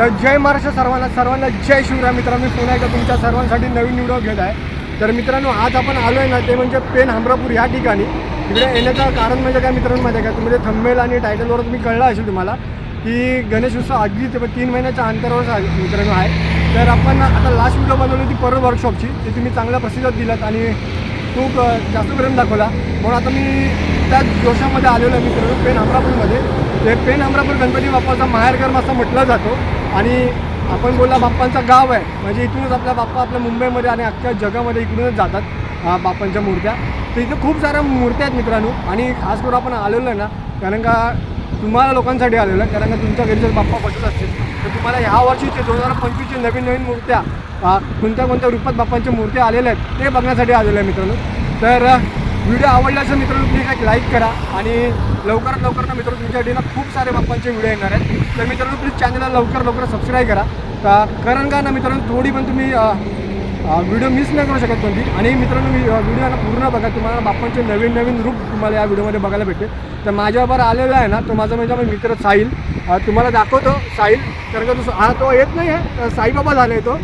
तर जय महाराष्ट्र सर्वांना सर्वांना जय शिवराय मित्रांनो. मी पुन्हा एकदा तुमच्या सर्वांसाठी नवीन व्हिडिओ घेत आहे. तर मित्रांनो आज आपण आलो आहे ना ते म्हणजे पेन हमरापूर या ठिकाणी. तिकडे येण्याचं कारण म्हणजे काय मित्रांनो माहिती आहे का? तुम्ही थंबेल आणि टायटलवर तुम्ही कळलं असेल तुम्हाला की गणेश उत्सव अगदी ते तीन महिन्याच्या अंतरावर मित्रांनो आहे. तर आपण आता लास्ट व्हिडिओ बनवली होती परत वर्कशॉपची ती तुम्ही चांगला प्रतिसाद दिलात आणि खूप जास्त प्रेम दाखवला. म्हणून आता मी त्या जोशामध्ये आलेलो आहे मित्रांनो पेन हमरापूरमध्ये. ते पेन हमरापूर गणपती बाप्पाचा माहेरघर असं म्हटलं जातो. आणि आपण बोलला बाप्पांचं गाव आहे. म्हणजे इथूनच आपल्या बाप्पा आपल्या मुंबईमध्ये आणि अख्ख्या जगामध्ये इकडूनच जातात बाप्पांच्या मूर्त्या. तर इथं खूप साऱ्या मूर्त्या आहेत मित्रांनो. आणि खास करून आपण आलेलो आहे ना कारण का तुम्हाला लोकांसाठी आलेलं आहे कारण का तुमच्या घरी जर बाप्पा बसत असतील तर तुम्हाला ह्या वर्षीचे दोन हजार पंचवीसचे नवीन नवीन मूर्त्या कोणत्या कोणत्या रूपात बाप्पांच्या मूर्त्या आलेल्या आहेत ते बघण्यासाठी आलेलं आहे मित्रांनो. तर व्हिडिओ आवडला असेल मित्रांनो प्लीज एक लाईक करा आणि लवकरात लवकर ना मित्रांनो तुमच्यासाठी ना खूप सारे बाप्पांचे व्हिडिओ येणार आहेत. तर मित्रांनो प्लीज चॅनलला लवकर लवकर सबस्क्राईब करा. का- कारण का ना मित्रांनो थोडी पण तुम्ही व्हिडिओ मिस नाही करू शकत कोणती. आणि मित्रांनो मी व्हिडिओ ना पूर्ण बघा. तुम्हाला बाप्पांचे नवीन नवीन रूप तुम्हाला या व्हिडिओमध्ये बघायला भेटेल. तर माझ्याबरोबर आलेला आहे ना तो माझा म्हणजे मित्र साहिल. तुम्हाला दाखवतो साहिल. कारण का तो हा तो येत नाही आहे. साईबाबा झाला आहे तो.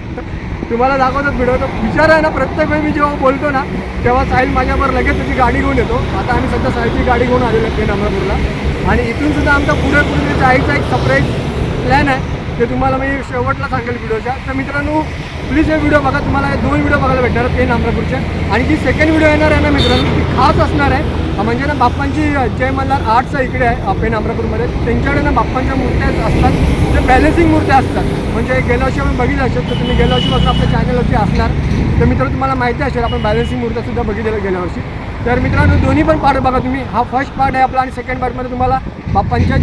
तुम्हाला दाखवतो व्हिडिओ तर विचार आहे ना प्रत्येक वेळी मी जेव्हा बोलतो ना तेव्हा साहिल माझ्यावर लगेच त्याची गाडी घेऊन येतो. आता आम्ही सध्या साहिलची गाडी घेऊन आलेलो आहे अमरापूरला आणि इथून सुद्धा आमचा पुढे पुढे जायचा एक सप्राईज प्लॅन आहे. ते तुम्हाला मी शेवटला सांगेल व्हिडिओच्या तर मित्रांनो प्लीज हे व्हिडिओ बघा. तुम्हाला हे दोन व्हिडिओ बघायला भेटणार पेन अमरापूरचे आणि जी सेकंड व्हिडिओ येणार आहे ना मित्रांनो ती खास असणार आहे. म्हणजे ना बाप्पांची जय मल्हार आर्टचा इकडे आहे अपेन पेन अमरापूरमध्ये त्यांच्याकडे ना बाप्पांच्या मूर्त्या असतात ते बॅलेन्सिंग मूर्त्या असतात. म्हणजे गेल्या वर्षी आपण बघितलं असेल तर तुम्ही गेल्या वर्षीपासून आपल्या चॅनलवरती असणार. तर मित्रांनो तुम्हाला माहिती असेल आपण बॅलेन्सिंग मूर्त्यासुद्धा बघितलेलं गेल्या वर्षी. तर मित्रांनो दोन्ही पण पार्ट बघा तुम्ही. हा फर्स्ट पार्ट आहे आपला आणि सेकंड पार्टमध्ये तुम्हाला बाप्पांच्या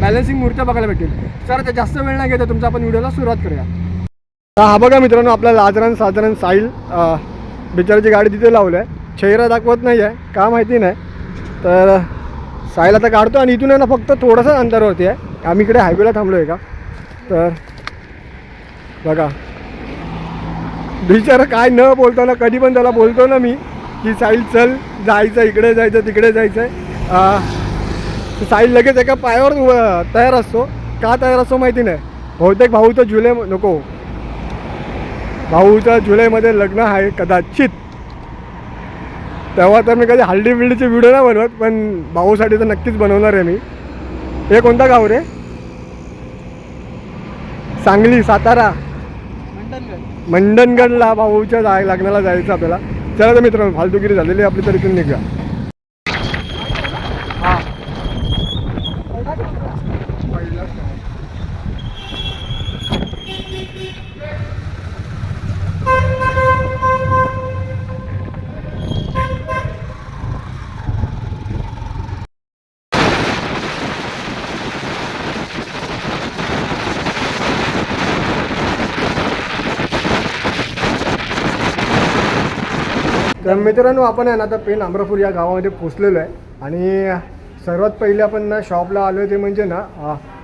बॅलेन्सिंग मूर्त्या बघायला भेटेल. सर आता जास्त वेळ नाही घेता तुमचा आपण व्हिडिओला सुरुवात करूया. तर हा बघा मित्रांनो आपला लाजरान साधारण साईल बिचाराची गाडी तिथे लावलं आहे. चेहरा दाखवत नाही आहे का माहिती नाही. तर साईल आता काढतो आणि इथून आहे ना फक्त थोडंसं अंतरावरती आहे. आम्ही इकडे हायवेला थांबलो आहे का? तर बघा. बिचारा काय न बोलताना कधी पण त्याला बोलतो ना मी की साईल चल जायचं इकडे जायचं तिकडे जायचं आहे. साईल लगेच एका पायावर तयार असतो. का तयार असतो माहिती नाही. बहुतेक भाऊ तर जुलै नको. भाऊचं जुलैमध्ये लग्न आहे कदाचित. तेव्हा तर मी कधी हल्डी बिल्डीचे व्हिडिओ नाही बनवत पण भाऊसाठी तर नक्कीच बनवणार आहे मी. हे कोणता गाव रे? सांगली सातारा. मंडनगडला भाऊच्या जाय लग्नाला जायचं आपल्याला. चला तर मित्रांनो फालतुगिरी झालेली आहे आपली तर इथून निघा तर मित्रांनो आपण आहे ना आता पेन अमरापूर या गावामध्ये पोचलेलो आहे. आणि सर्वात पहिले आपण ना शॉपला आलो ते म्हणजे ना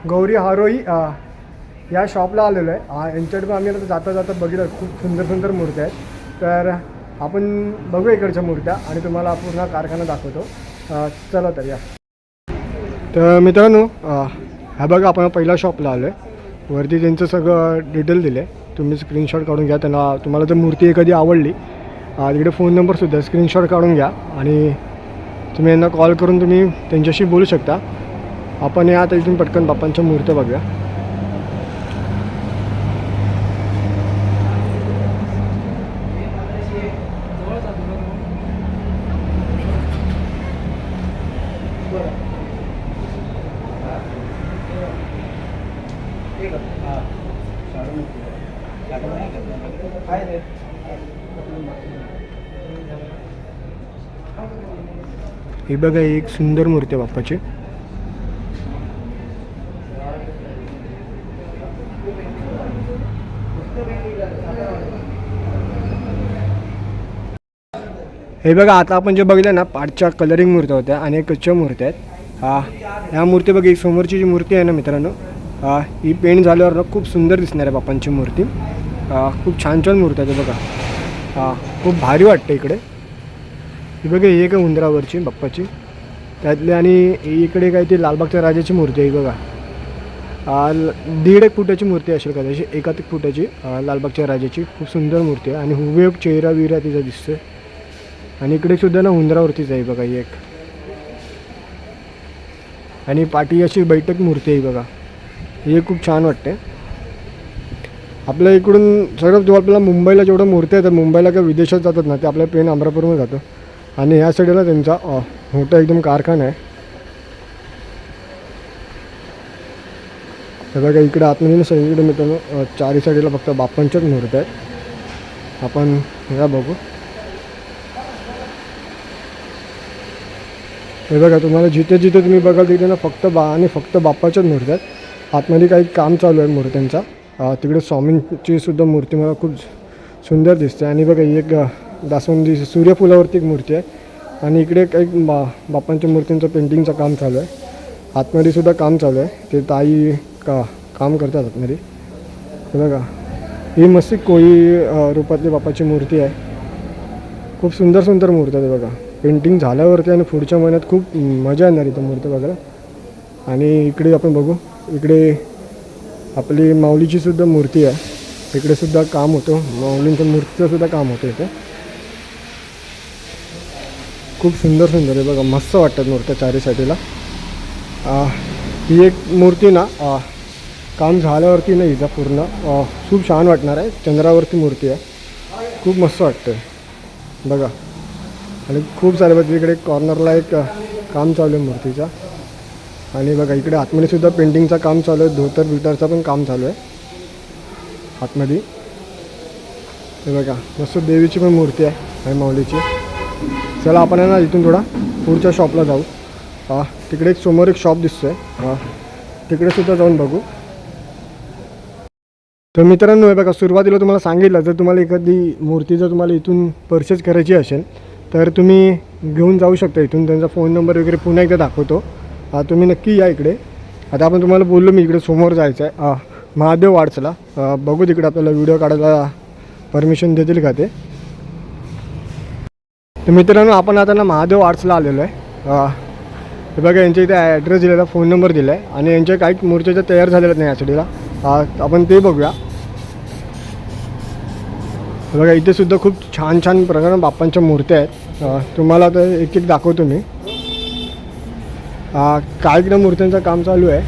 गौरी हारोई या शॉपला आलेलो आहे. अ, यांच्याकडे आम्ही आता जाता जाता बघितलं खूप सुंदर सुंदर मूर्त्या आहेत. तर आपण बघू इकडच्या मूर्त्या आणि तुम्हाला पूर्ण कारखाना दाखवतो. चला तर या. तर मित्रांनो हा बघा आपण पहिल्या शॉपला आलो आहे वरती त्यांचं सगळं डिटेल दिलं आहे तुम्ही स्क्रीनशॉट काढून घ्या त्यांना तुम्हाला जर मूर्ती एखादी आवडली तिकडे फोन नंबरसुद्धा स्क्रीनशॉट काढून घ्या. आणि तुम्ही यांना कॉल करून तुम्ही त्यांच्याशी बोलू शकता. आपण या आता इथून पटकन बाप्पांच्या मूर्त्या बघूया. हे बघा एक सुंदर मूर्ती आहे बाप्पाची. हे बघा आता आपण जे बघितलं ना पाठच्या कलरिंग मूर्त्या होत्या आणि एक कच्च्या मूर्त्या आहेत. हा ह्या मूर्ती बघा ही समोरची जी मूर्ती आहे ना मित्रांनो ही पेंट झाल्यावर ना खूप सुंदर दिसणार आहे बाप्पांची मूर्ती. खूप छान छान मूर्ती आहे बघा. हा खूप भारी वाटते इकडे. ही बघा ही एक आहे उंदरावरची बाप्पाची. त्यातली आणि इकडे काय ती लालबागच्या राजाची मूर्ती आहे बघा. दीड एक फुटाची मूर्ती असेल कदाचित एकात एक फुटाची लालबागच्या राजाची. खूप सुंदर मूर्ती आहे. आणि हुबेहूब चेहरा विरा तिचा दिसतोय. आणि इकडे सुद्धा ना उंदरावरतीच आहे बघा ही एक. आणि पाठी अशी बैठक मूर्ती आहे बघा. हे खूप छान वाटते आपल्या इकडून सगळं जो आपल्याला मुंबईला जेवढं मूर्ती येतात मुंबईला किंवा विदेशात जातात ना ते आपल्या पेन अमरापूरमध्ये जातं. आणि ह्या साईडला त्यांचा मोठा एकदम कारखाना आहे. हे बघा इकडे आतमध्ये ना सगळीकडे मित्रांनो अ, चारी साईडला फक्त बाप्पांच्याच मूर्त्या आहेत. आपण ह्या बघू. हे बघा तुम्हाला जिथे जिथे तुम्ही बघाल तिथे ना फक्त बा आणि फक्त बाप्पाच्याच मूर्त आहेत. आतमध्ये काही काम चालू आहे मूर्त्यांचा. तिकडे स्वामींची सुद्धा मूर्ती मला खूप सुंदर दिसते. आणि बघा एक दासवंदी सूर्यफुलावरती एक मूर्ती आहे. आणि इकडे काही बा बाप्पांच्या मूर्तींचं पेंटिंगचं काम चालू आहे. आतमध्ये सुद्धा काम चालू आहे. ते ताई का काम करतात आतमध्ये. हे बघा. ही मस्त कोळी रूपातली बापाची मूर्ती आहे. खूप सुंदर सुंदर मूर्ती आहे बघा. पेंटिंग झाल्यावरती आणि पुढच्या महिन्यात खूप मजा येणार इथं मूर्ती बघायला. आणि इकडे आपण बघू. इकडे आपली माऊलीची सुद्धा मूर्ती आहे. इकडे सुद्धा काम होतं. माऊलींच्या मूर्तीचं सुद्धा काम होतं इथे. खूप सुंदर सुंदर आहे बघा मस्त वाटतात मूर्त्या चारी साईडला ही एक मूर्ती ना आ, काम झाल्यावरती ना हिचा पूर्ण खूप छान वाटणार आहे चंद्रावरती मूर्ती आहे. खूप मस्त वाटतं बघा. आणि खूप सारे बघ इकडे कॉर्नरला एक काम चालू आहे मूर्तीचा. आणि बघा इकडे आतमध्ये सुद्धा पेंटिंगचं काम चालू आहे धोतर बिटरचं पण काम चालू आहे. आतमध्ये. हे बघा मस्त देवीची पण मूर्ती आहे माऊलीची. चला आपण आहे ना इथून थोडा पुढच्या शॉपला जाऊ. हां तिकडे एक समोर एक शॉप दिसतोय. आहे तिकडे सुद्धा जाऊन बघू. तर मित्रांनो हे बघा सुरुवातीला तुम्हाला सांगितलं जर तुम्हाला एखादी मूर्ती जर तुम्हाला इथून परचेस करायची असेल तर तुम्ही घेऊन जाऊ शकता इथून. त्यांचा फोन नंबर वगैरे पुन्हा एकदा दाखवतो. तुम्ही नक्की या इकडे. आता आपण तुम्हाला बोललो मी इकडे समोर जायचं आहे महादेव वाडसला बघू तिकडे आपल्याला व्हिडिओ काढायला परमिशन देतील का ते. तर मित्रांनो आपण आता ना महादेव आर्ट्सला आलेलो आहे. हे बघा यांच्या इथे ॲड्रेस दिलेला फोन नंबर दिला आहे आणि यांच्या काही मूर्त्या तयार झालेल्या नाही यासाठीला आपण ते बघूया. हे बघा इथे सुद्धा खूप छान छान प्रकारे बाप्पांच्या मूर्त्या आहेत. तुम्हाला तर एक एक दाखवतो मी. अ, ना मूर्त्यांचं काम चालू आहे.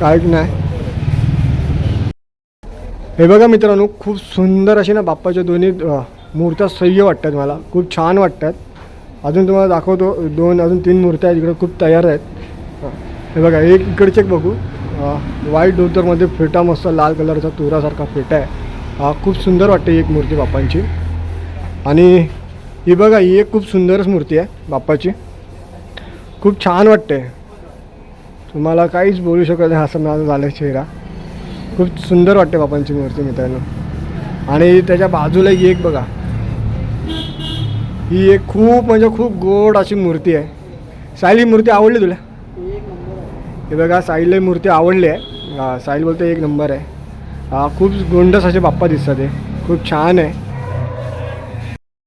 काय नाही. हे बघा मित्रांनो खूप सुंदर असे ना बाप्पाच्या दोन्ही मूर्त्या सह्य वाटतात मला. खूप छान वाटतात. अजून तुम्हाला दाखवतो दोन अजून तीन मूर्त्या आहेत इकडे खूप तयार आहेत. हे बघा एक इकडचे एक बघू. व्हाईट धोतरमध्ये फेटा मस्त लाल कलरचा तुरासारखा फेटा आहे. खूप सुंदर वाटते ही एक मूर्ती बाप्पांची. आणि ही बघा ही एक खूप सुंदरच मूर्ती आहे बाप्पाची. खूप छान वाटते. तुम्हाला काहीच बोलू शकत नाही असं माझा झालं चेहरा. खूप सुंदर वाटते बाप्पांची मूर्ती मित्रांनो. आणि त्याच्या बाजूला एक बघा. ही एक खूप म्हणजे खूप गोड अशी मूर्ती आहे. साईल ही मूर्ती आवडली तुला? हे बघा साईलला मूर्ती आवडली आहे. हा, साईल बोलतो एक नंबर आहे. हा खूप गोंडस असे बाप्पा दिसतात ते खूप छान आहे.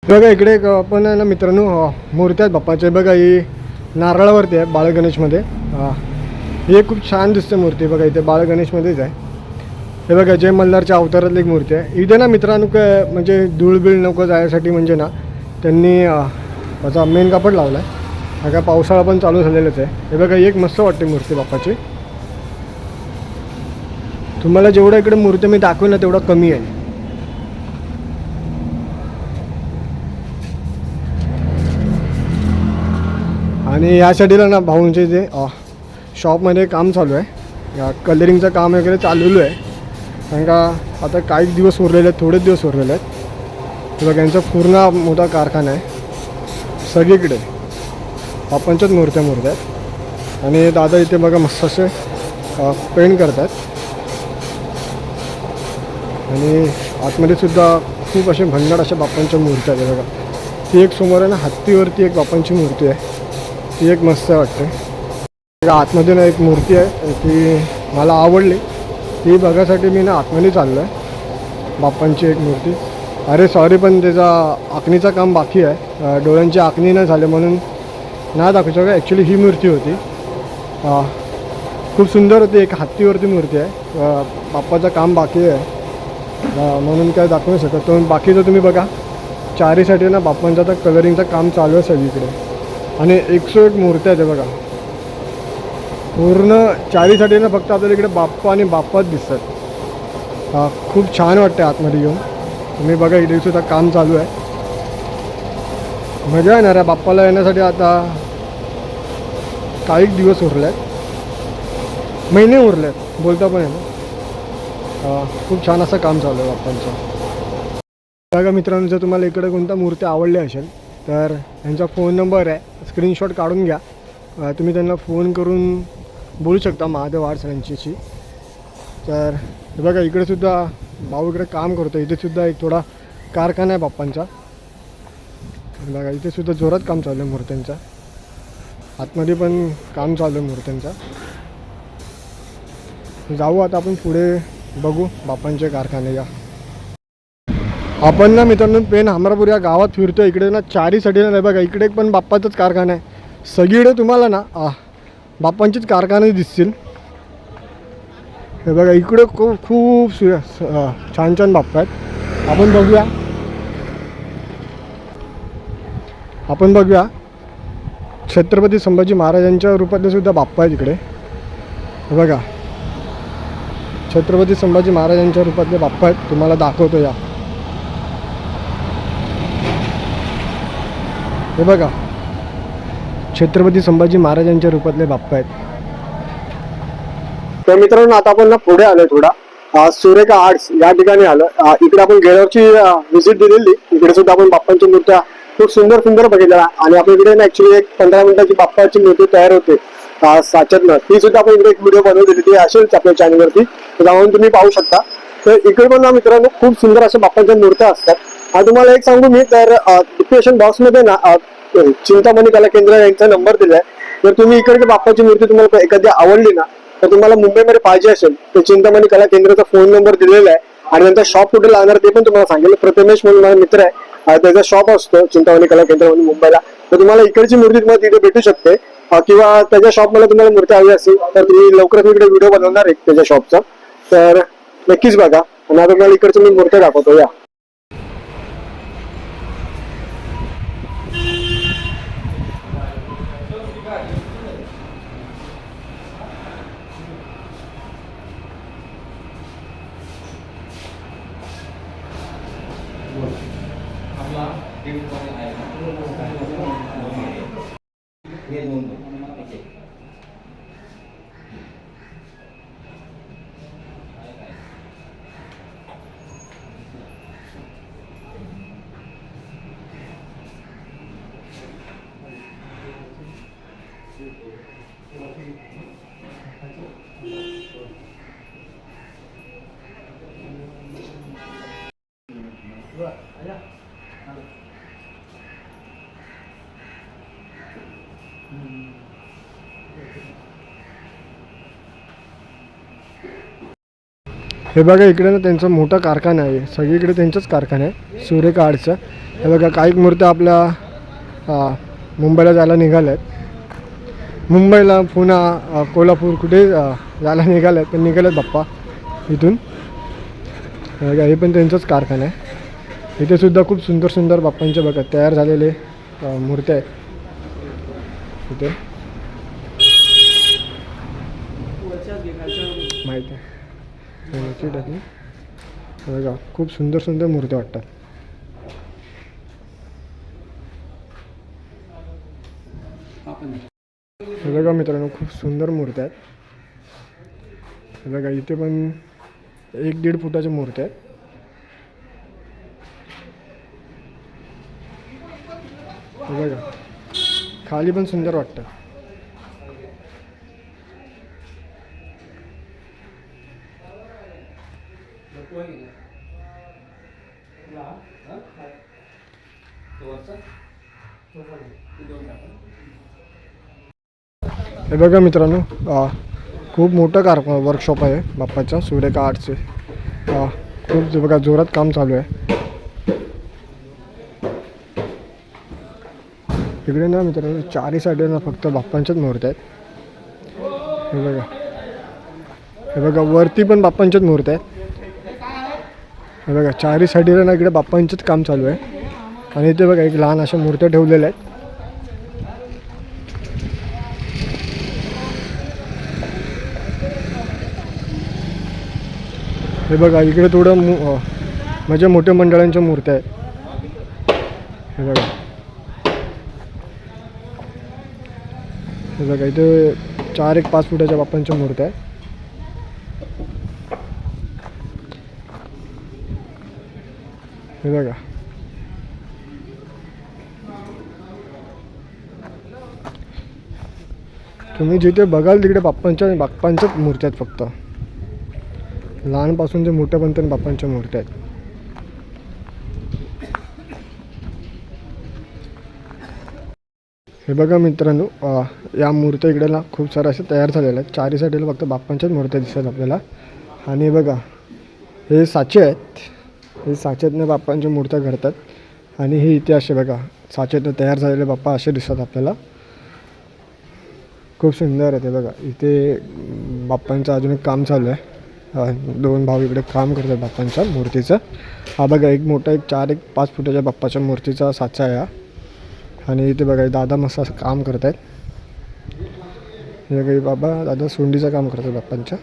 बघा इकडे एक आपण आहे ना मित्रांनो मूर्ती आहेत बाप्पाच्या बघा ही नारळावरती आहे बाळगणेशमध्ये. हां ही एक खूप छान दिसते मूर्ती बघा इथे बाळगणेशमध्येच आहे. हे बघा जय मल्हारच्या अवतारातली एक मूर्ती आहे. इथे ना मित्रांनो काय म्हणजे धूळबीळ नको जायसाठी म्हणजे ना त्यांनी त्याचा मेन कापड लावला आहे हा काय पावसाळा पण चालू झालेलाच आहे. हे बघा एक मस्त वाटते मूर्ती बाप्पाची. तुम्हाला जेवढं इकडे मूर्ती मी दाखवेन ना तेवढं कमी आहे. आणि या साईडला ना भाऊंचे जे शॉपमध्ये काम चालू आहे. या कलरिंगचं काम वगैरे चाललेलं आहे. कारण का आता काही दिवस उरलेले आहेत थोडेच दिवस उरलेले आहेत. बघा यांचा पूर्ण मोठा कारखाना आहे. सगळीकडे आपणच्याच मूर्त्या मूर्त्या आहेत आणि दादा इथे बघा मस्त असे पेंट करतात. आणि आतमध्ये सुद्धा खूप असे भन्नाट अशा बाप्पांच्या मूर्त्या आहेत बघा. ती एक समोर आहे ना हत्तीवरती एक बाप्पांची मूर्ती आहे. ती एक मस्त वाटते. आतमध्ये ना एक मूर्ती आहे ती मला आवडली. ती बघायसाठी मी ना आतमध्ये चाललो आहे बाप्पांची एक मूर्ती. अरे सॉरी पण त्याचा आखणीचं काम बाकी आहे. डोळ्यांची आखणी नाही झाले म्हणून नाही दाखवू शकत. ॲक्च्युली ही मूर्ती होती. खूप सुंदर होती. एक हत्तीवरती मूर्ती आहे. बाप्पाचं काम बाकी आहे. म्हणून काय दाखवू शकत. तो बाकीचं तुम्ही बघा. चारीसाठी ना बाप्पांचं आता कलरिंगचं काम चालू आहे सगळीकडे. आणि एकशे एक मूर्त्या आहेत हे बघा. पूर्ण चारीसाठी ना फक्त आपल्याला इकडे बाप्पा आणि बाप्पाच दिसतात. खूप छान वाटते आतमध्ये येऊन. तुम्ही बघा इथे सुद्धा काम चालू आहे. मजा येणार आहे. बाप्पाला येण्यासाठी आता काही दिवस उरले आहेत महिने उरले आहेत बोलता पण आहे ना खूप छान असं काम चालू आहे बाप्पांचं. बघा मित्रांनो जर तुम्हाला इकडे कोणत्या मूर्ती आवडल्या असेल तर यांचा फोन नंबर आहे. स्क्रीनशॉट काढून घ्या. तुम्ही त्यांना फोन करून बोलू शकता महादेव आर्ट्स यांच्याशी तर बघा इकडे सुद्धा भाऊ इकडे काम करतो इथे सुद्धा एक थोडा कारखाना आहे बाप्पांचा. बघा इथे सुद्धा जोरात काम चालू आहे मूर्त्यांचा. आतमध्ये पण काम चालू आहे मूर्त्यांचा. जाऊ आता आपण पुढे बघू बाप्पांचे कारखाने या. आपण ना मित्रांनो पेन हमरापूर या गावात फिरतो इकडे ना चारीसाठी नाही बघा इकडे पण बाप्पाचाच कारखाना आहे. सगळीकडे तुम्हाला ना बाप्पांचेच कारखाने दिसतील. हे बघा इकडे खूप खूप छान छान बाप्पा आहेत. आपण बघूया. आपण बघूया. छत्रपती संभाजी महाराजांच्या रूपातले सुद्धा बाप्पा आहेत इकडे. हे बघा. छत्रपती संभाजी महाराजांच्या रूपातले बाप्पा आहेत. तुम्हाला दाखवतो या. हे बघा. छत्रपती संभाजी महाराजांच्या रूपातले बाप्पा आहेत. तर मित्रांनो आता आपण ना पुढे आलोय थोडा. सुरेखा आर्ट्स या ठिकाणी आलो इकडे आपण गेल्यावरची व्हिजिट दिलेली. इकडे सुद्धा आपण बाप्पांची मूर्त्या खूप सुंदर सुंदर बघितल्या आणि आपल्या इकडे ना ऍक्च्युली एक पंधरा मिनिटाची बाप्पाची मूर्ती तयार होते. साच्यातनं. ती सुद्धा आपण इकडे एक व्हिडिओ बनवलेली. ती असेलच आपल्या चॅनलवरती तर जाऊन तुम्ही पाहू शकता. तर इकडे पण ना मित्रांनो खूप सुंदर अशा बाप्पांच्या मूर्त्या असतात. आणि तुम्हाला एक सांगू मी. तर डिप्रेशन बॉक्समध्ये ना चिंतामणी कला केंद्र यांचा नंबर दिलाय. जर तुम्ही इकडे बाप्पाची मूर्ती तुम्हाला एखादी आवडली ना तर तुम्हाला मुंबईमध्ये पाहिजे असेल तर चिंतामणी कला केंद्राचा फोन नंबर दिलेला आहे. आणि त्यांचा शॉप कुठे लागणार ते पण तुम्हाला सांगेल. प्रथमेश म्हणून माझा मित्र आहे. त्याचा शॉप असतो चिंतामणी कला केंद्र म्हणून मुंबईला. तर तुम्हाला इकडची मूर्ती तुम्हाला तिथे भेटू शकते. किंवा त्याच्या शॉपमध्ये तुम्हाला मूर्ती हवी असेल तर तुम्ही लवकरच इकडे व्हिडिओ बनवणार आहे त्याच्या शॉपचा तर नक्कीच बघा. आणि आता तुम्हाला इकडची मी मूर्ती दाखवतो. या. Apa? Dia bukan ayam. Dia bukan ayam. Dia bukan ayam. हे बघा इकडे ना त्यांचा मोठा कारखाना आहे. सगळीकडे त्यांचाच कारखाना आहे. सुरेखा आर्टचा हे बघा काही मूर्त्या आपल्या मुंबईला जायला निघाल्या आहेत मुंबईला पुणा कोल्हापूर कुठे जायला निघाल्या आहेत पण निघाल्यात बाप्पा इथून. हे बघा हे पण त्यांचाच कारखाना आहे. इथेसुद्धा खूप सुंदर सुंदर बाप्पांचे बघा तयार झालेले मूर्त्या आहेत. इथे माहिती आहे सोन्याची टाकली बघा खूप सुंदर सुंदर मूर्ती वाटतात. हे बघा मित्रांनो खूप सुंदर मूर्त्या आहेत. हे बघा इथे पण एक दीड फुटाच्या मूर्त्या आहेत. बघा खाली पण सुंदर वाटतं. हे बघा मित्रांनो खूप मोठं कार वर्कशॉप आहे बाप्पाच्या सूर्यका आर्टचे खूप बघा जोरात काम चालू आहे. इकडे ना मित्रांनो चारही साईडला ना फक्त बाप्पांच्याच मूर्त आहेत. हे बघा. हे बघा वरती पण बाप्पांच्याच मूर्त आहेत. हे बघा चारी साईडला ना इकडे बाप्पांचंच काम चालू आहे. आणि इथे बघा एक लहान अशा मूर्त्या ठेवलेल्या आहेत. हे बघा इकडे थोडं मु माझ्या मोठ्या मंडळांच्या मूर्त्या आहेत. हे बघा. हे बघा इथे चार एक पाच फुटाच्या बाप्पांच्या मूर्त्या आहेत. हे बघा. तुम्ही जिथे बघाल तिकडे बाप्पांच्या बाप्पांच्याच मूर्त्या आहेत फक्त. लहानपासून ते मोठ्यापर्यंत बाप्पांच्या मूर्त्या आहेत. हे बघा मित्रांनो या मूर्त्या इकडे ना खूप साऱ्या अशा तयार झालेल्या आहेत. चारी साईडला फक्त बाप्पांच्याच मूर्त्या दिसतात आपल्याला. आणि बघा हे साचे आहेत. हे साचेतनं बाप्पांच्या मूर्त्या घडतात. आणि हे इथे असे बघा साचेतनं तयार झालेले बाप्पा असे दिसतात आपल्याला. खूप सुंदर आहे ते बघा. इथे बाप्पांचं अजून एक काम चालू आहे. दोन भाऊ इकडे काम करतात बाप्पांच्या मूर्तीचं. हा बघा एक मोठा एक चार एक पाच फुटाच्या बाप्पाच्या मूर्तीचा साचा आहे हा. आणि इथे बघा दादा मस्त असं काम करत आहेत हे काही बाबा दादा सोंडीचं काम करतात बाप्पांच्या.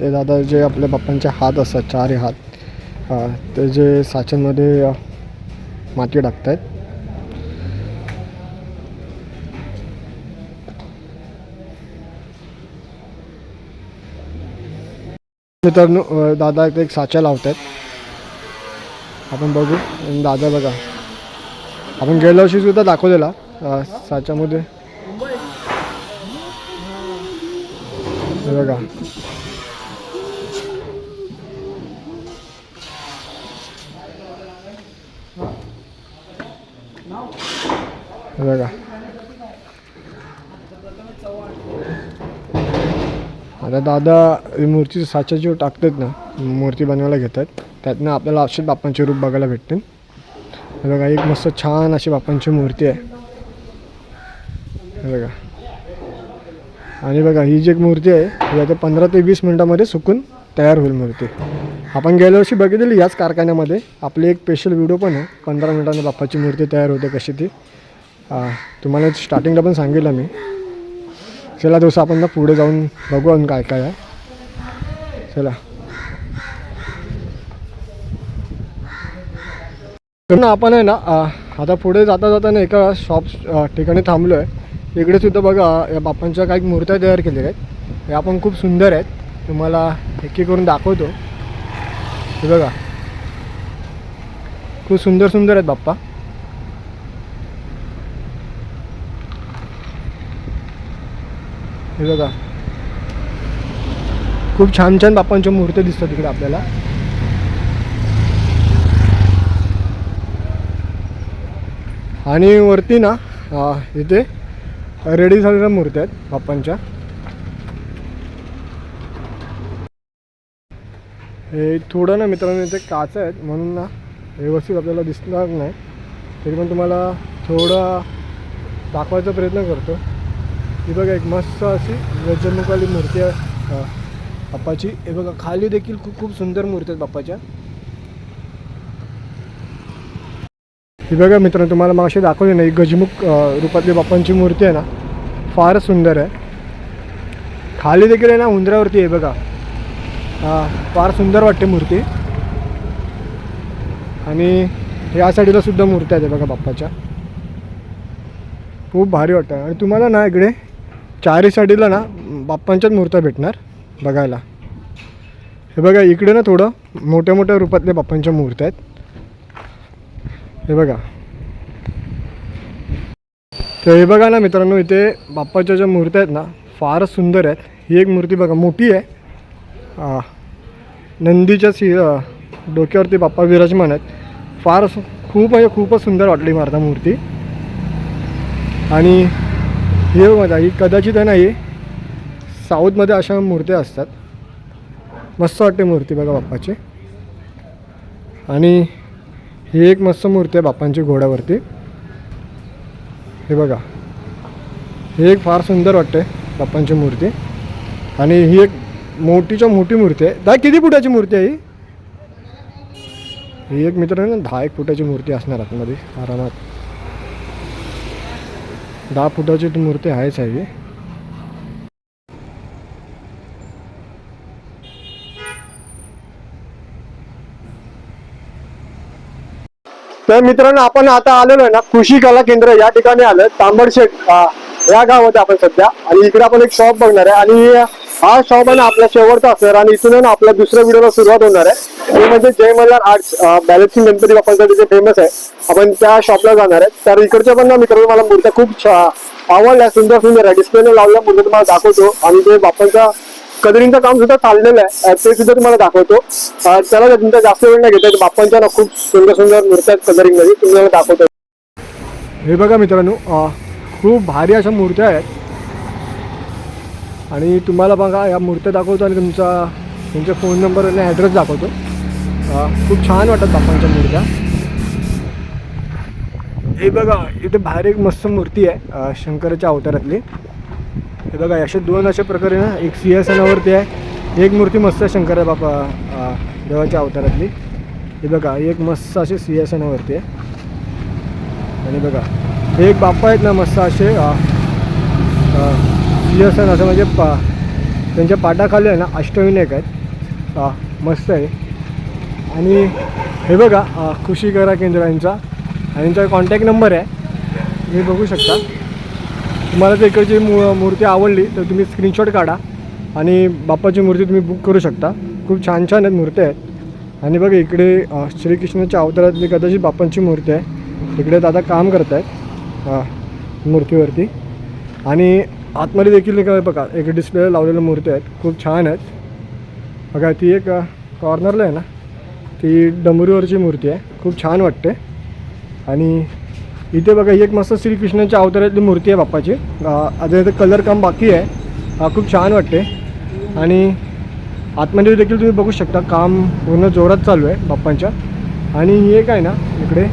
ते दादा जे आपल्या बाप्पांचे हात असतात चारही हात ते जे साचनमध्ये माती टाकत आहेत मित्रांनो दादा इथे एक साचा लावत आहेत आपण बघू. दादा बघा. आपण गेल्या वर्षी सुद्धा दाखवलेला साच्यामध्ये. बघा. बघा. आता दादा ही मूर्ती साच्या जे टाकतात ना मूर्ती बनवायला घेतात. त्यातनं आपल्याला असेच बाप्पांचे रूप बघायला भेटतील. हे बघा एक मस्त छान अशी बाप्पांची मूर्ती आहे. बघा. आणि बघा ही जी एक मूर्ती आहे ही आता पंधरा ते वीस मिनटामध्ये सुकून तयार होईल मूर्ती. आपण गेल्या वर्षी बघितलेली याच कारखान्यामध्ये आपली एक स्पेशल व्हिडिओ पण आहे पंधरा मिनटांनी बाप्पाची मूर्ती तयार होते कशी ती. हां तुम्हाला स्टार्टिंगला पण सांगितलं मी चला दोस्त आपण ना पुढे जाऊन बघू आणि काय काय आहे. चला. ना आपण आहे ना आता पुढे जाता जाताना एका शॉप ठिकाणी थांबलो आहे इकडे सुद्धा बघा या बाप्पांच्या काही मूर्त्या तयार केलेल्या आहेत. या पण खूप सुंदर आहेत. तुम्हाला एक एक करून दाखवतो. हे बघा. खूप सुंदर सुंदर आहेत बाप्पा. हे बघा. खूप छान छान बाप्पांच्या मूर्त्या दिसतात तिकडे आपल्याला. आणि वरती ना इथे रेडी झालेल्या मूर्त्या आहेत बाप्पांच्या. हे थोडं ना मित्रांनो इथे काच आहेत म्हणून ना व्यवस्थित आपल्याला दिसणार नाही. तरी पण तुम्हाला थोडं दाखवायचा प्रयत्न करतो. ही बघा एक मस्त अशी गजमुखाली मूर्ती आहे. बाप्पाची. हे बघा खाली देखील खूप खूप सुंदर मूर्ती आहेत बाप्पाच्या. ही बघा मित्रांनो तुम्हाला मागशी दाखवली ना ही गजमुख रूपातली बाप्पांची मूर्ती आहे ना फारच सुंदर आहे. खाली देखील आहे ना उंदरावरती आहे बघा. फार सुंदर वाटते मूर्ती. आणि या साईडला सुद्धा मूर्त्या आहेत बघा बाप्पाच्या. खूप भारी वाटतं. आणि तुम्हाला ना इकडे चारी साईडला ना बाप्पांच्याच मूर्त्या भेटणार बघायला. हे बघा इकडे ना थोडं मोठ्या मोठ्या रूपातल्या बाप्पांच्या मूर्त्या आहेत. हे बघा. तर हे बघा ना मित्रांनो इथे बाप्पाच्या ज्या मूर्त्या आहेत ना फारच सुंदर आहेत. ही एक मूर्ती बघा मोठी आहे. नंदीच्या सी डोक्यावरती बाप्पा विराजमान आहेत. फार खूप म्हणजे खूपच सुंदर वाटली मारता मूर्ती. आणि हे बघा ही कदाचित आहे ना ही साऊथमध्ये अशा मूर्त्या असतात. मस्त वाटते मूर्ती बघा बाप्पाची. आणि ही एक मस्त मूर्ती आहे बाप्पांची घोड्यावरती. हे बघा. ही एक फार सुंदर वाटते बाप्पांची मूर्ती. आणि ही एक मोठीच्या मोठी मूर्ती आहे. दहा किती फुटाची मूर्ती आहे ही? ही एक मित्र ना दहा एक फुटाची मूर्ती असणार आतमध्ये आरामात. दहा फुटाची ती मूर्ती आहेच आहे. तर मित्रांनो आपण आता आलेलो आहे ना कृषी कला केंद्र या ठिकाणी आलं तांबडशेठ या गावामध्ये आपण सध्या. आणि इकडे आपण एक शॉप बघणार आहे. आणि हा शॉप आहे ना आपला शेवटचा असणार आणि इथून आहे ना आपल्या दुसऱ्या व्हिडिओला सुरुवात होणार आहे. ते म्हणजे जय मल्हार आर्ट्स बॅलेन्सिंग गणपती बाप्पांचा तिथे फेमस आहे आपण त्या शॉपला जाणार आहे. तर इकडच्या पण ना मित्रांनो मला मूर्त्या खूप छा- आवडल्या सुंदर सुंदर आहे. डिस्प्लेने लावल्या मूर्त्या तुम्हाला दाखवतो. आणि ते बाप्पांच्या कदरिंगचं काम सुद्धा चाललेलं आहे ते सुद्धा तुम्हाला दाखवतो. त्याला तुमचा जास्त वेळ नाही घेत बाप्पांच्या ना खूप सुंदर सुंदर मूर्त्या आहेत कदरिंगमध्ये तुम्ही तुम्हाला दाखवतो. हे बघा मित्रांनो खूप भारी अशा मूर्त्या आहेत. आणि तुम्हाला बघा या मूर्त्या दाखवतो आणि तुमचा तुमचा फोन नंबर आणि ॲड्रेस दाखवतो. खूप छान वाटतात बाप्पांच्या मूर्त्या. हे बघा इथे बाहेर एक मस्त मूर्ती आहे शंकराच्या अवतारातली. हे बघा असे दोन अशा प्रकारे ना एक सिंहासनावरती आहे एक मूर्ती मस्त आहे शंकर बापा देवाच्या अवतारातली. हे बघा एक मस्त असे सिंहासनावरती आहे. आणि बघा हे एक बाप्पा आहेत ना मस्त असे अं, अं, असं म्हणजे पा त्यांच्या पाटाखाली आहे ना अष्टविनायक आहेत. मस्त आहे. आणि हे बघा खुशी करा केंद्र यांचा. यांचा कॉन्टॅक्ट नंबर आहे. तुम्ही बघू शकता. तुम्हाला जर इकडची मू मूर्ती आवडली तर तुम्ही स्क्रीनशॉट काढा. आणि बाप्पाची मूर्ती तुम्ही बुक करू शकता. खूप छान छान आहेत मूर्त्या आहेत. आणि बघा इकडे श्रीकृष्णाच्या अवतारातली कदाचित बाप्पांची मूर्ती आहे. इकडे दादा काम करत आहेत मूर्तीवरती. आणि आतमध्ये देखील एक बघा एक डिस्प्ले लावलेल्या मूर्ती आहेत. खूप छान आहेत. बघा ती एक कॉर्नरला आहे ना ती डमरूवरची मूर्ती आहे. खूप छान वाटते. आणि इथे बघा ही एक मस्त श्रीकृष्णाच्या अवतारातली मूर्ती आहे बाप्पाची. आता अजून इथे कलर काम बाकी आहे. हा खूप छान वाटते. आणि आतमध्ये देखील तुम्ही बघू शकता काम पूर्ण जोरात चालू आहे बाप्पांच्या. आणि ही एक आहे ना इकडे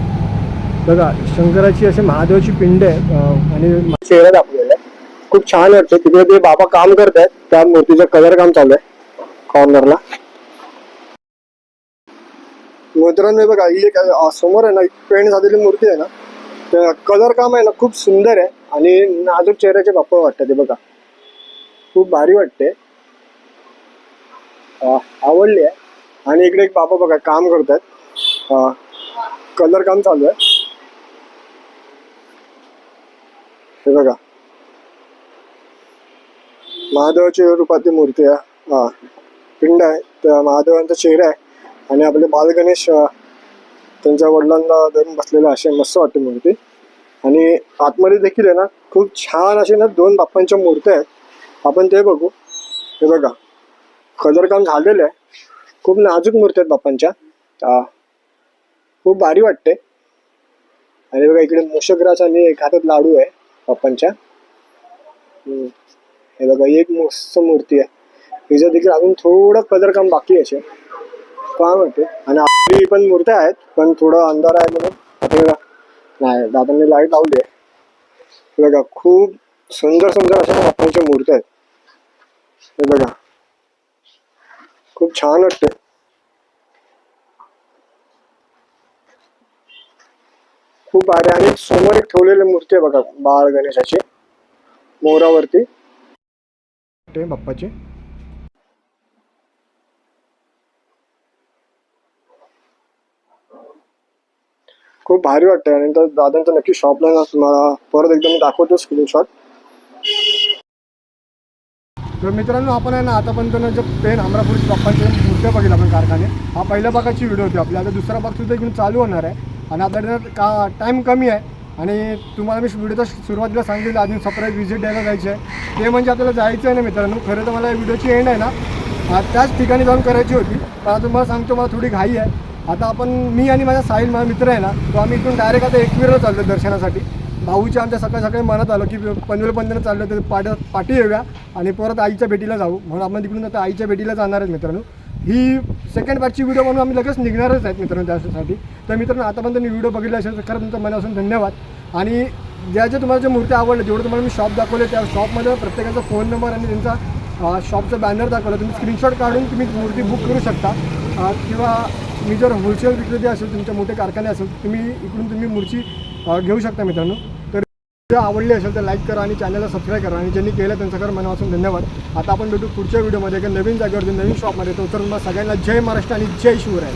बघा शंकराची असे महादेवाची पिंड आहे. आणि चेहरा दाखवलेला खूप छान वाटतंय. तिकडे ते बाबा काम करत आहेत त्या मूर्तीचं कलर काम चालू आहे. कॉर्नरला मित्रांनो बघा ही एक समोर आहे ना पेंट झालेली मूर्ती आहे ना तर कलर काम आहे ना खूप सुंदर आहे. आणि नाजूक चेहऱ्याचे बाप्पा वाटतात ते बघा. खूप भारी वाटते आवडली आहे. आणि इकडे एक बाबा बघा काम करतात कलर काम चालू आहे. हे बघा. महादेवाची रूपातली मूर्ती आहे. हा पिंड आहे. त्या महादेवांचा चेहरा आहे. आणि आपले बालगणेश त्यांच्या वडिलांना धरून बसलेला असे मस्त वाटते मूर्ती. आणि आतमध्ये देखील आहे ना खूप छान असे ना दोन बाप्पांच्या मूर्त्या आहेत. आपण ते बघू. हे बघा कलर काम झालेलं आहे. खूप नाजूक मूर्ती आहेत बाप्पांच्या. खूप भारी वाटते. आणि बघा इकडे मोशकराज आणि एक हातात लाडू आहे बाप्पांच्या. हे बघा एक मस्त मूर्ती आहे. हिचं देखील अजून थोडं कलर काम बाकी आहे असे काय म्हणते? आणि आपली पण मूर्त्या आहेत पण थोडं अंधार आहे म्हणून. नाही दादांनी लाइट लावली आहे. हे बघा खूप सुंदर सुंदर अशा बाप्पांच्या मूर्त्या आहेत. हे बघा. खूप छान वाटते खूप भारी आणि समोर एक ठेवलेली मूर्ती आहे बघा बाळ गणेशाची. मोरावरती. ते बाप्पाची. खूप भारी वाटतंय आणि तर दादांचं नक्की शॉपला तुम्हाला परत एकदा मी दाखवतो स्क्रीनशॉट तर मित्रांनो आपण आहे ना आतापर्यंत ना जे पेन अमरापूर बाप्पांचे मूर्त्या बघितल्या आपण कारखाने. हा पहिल्या भागाची व्हिडिओ होती आपली. आता दुसरा भाग सुद्धा इकडून चालू होणार आहे. आणि आपल्याकडे का टाईम कमी आहे. आणि तुम्हाला मी व्हिडिओच्या सुरुवातीला सांगितलं अजून सरप्राईज व्हिजिट द्यायला जायची. आहे ते म्हणजे आपल्याला जायचं आहे ना मित्रांनो. खरं तर मला व्हिडिओची एंड आहे ना. त्याच ठिकाणी जाऊन करायची होती. पण आता तुम्हाला सांगतो मला थोडी घाई आहे. आता आपण मी आणि माझा साहिल माझा मित्र आहे ना तो आम्ही इथून डायरेक्ट आता एकवीरला चाललो दर्शनासाठी. भाऊच्या आमच्या सकाळी सकाळी मनात आलं की पनवेल पंधरा चाललं तर पाट पाठी येऊया आणि परत आईच्या भेटीला जाऊ. म्हणून आपण तिकडून आता आईच्या भेटीला जाणार आहेत मित्रांनो. ही सेकंड पार्टची व्हिडिओ म्हणून आम्ही लगेच निघणारच आहेत मित्रांनो त्यासाठी तर मित्रांनो आतापर्यंत मी व्हिडिओ बघितला असेल तर खरं तुमचं मनापासून धन्यवाद. आणि ज्या ज्या तुम्हाला ज्या मूर्त्या आवडल्या जेवढं तुम्हाला मी शॉप दाखवले त्या शॉपमध्ये प्रत्येकाचा फोन नंबर आणि त्यांचा शॉपचा बॅनर दाखवला तुम्ही स्क्रीनशॉट काढून तुम्ही मूर्ती बुक करू शकता. किंवा मी जर होलसेल विक्रेते असेल तुमचे मोठे कारखाने असेल तुम्ही इकडून तुम्ही मूर्ती घेऊ शकता मित्रांनो. तर आवडली असेल तर लाईक करा आणि चॅनलला सबस्क्राईब करा. आणि ज्यांनी केलं त्यांचं खरं मनापासून धन्यवाद. आता आपण भेटू पुढच्या व्हिडिओमध्ये एका नवीन जागेवरती नवीन शॉपमध्ये तो तर मग सगळ्यांना जय महाराष्ट्र आणि जय शिवराय.